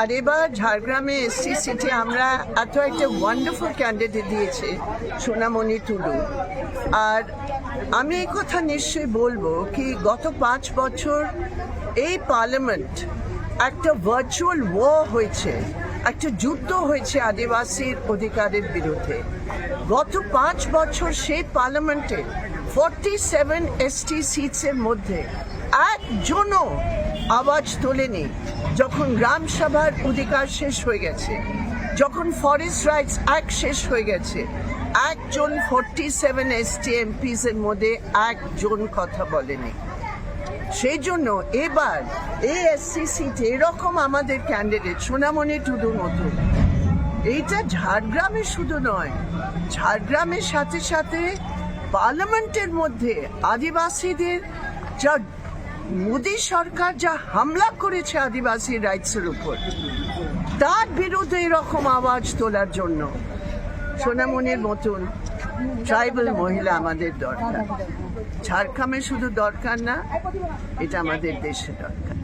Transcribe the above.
আর এবার ঝাড়গ্রামে SC city আমরা এত একটা ওয়ান্ডারফুল ক্যান্ডিডেট দিয়েছে, সোনামণি টুডু। আর আমি এই কথা নিশ্চয়ই বলব কি গত পাঁচ বছর এই পার্লামেন্ট একটা ভার্চুয়াল ওয়ার হয়েছে, একটা যুদ্ধ হয়েছে আদিবাসীর অধিকারের বিরুদ্ধে। গত পাঁচ বছর সেই পার্লামেন্টে ফর্টি সেভেন এসটি সিটসের মধ্যে একজনও আওয়াজ তোলেনি। যখন গ্রাম সভার অধিকার শেষ হয়ে গেছে, যখন ফরেস্ট রাইটস অ্যাক্ট শেষ হয়ে গেছে, একজন ফোরটি সেভেন এসটি এমপিস এর মধ্যে একজন কথা বলেনি। সেই জন্য এবার এএসসি সিটে এরকম আমাদের ক্যান্ডিডেট সোনামণি টুডুর মতো। এইটা ঝাড়গ্রামে শুধু নয়, ঝাড়গ্রামের সাথে সাথে পার্লামেন্টের মধ্যে আদিবাসীদের যা মোদী সরকার যা হামলা করেছে আদিবাসী রাইটসের উপর, তার বিরুদ্ধে এরকম আওয়াজ তোলার জন্য সোনামণির মতন ট্রাইবাল মহিলা আমাদের দরকার। ঝাড়খামে শুধু দরকার না, এটা আমাদের দেশে দরকার।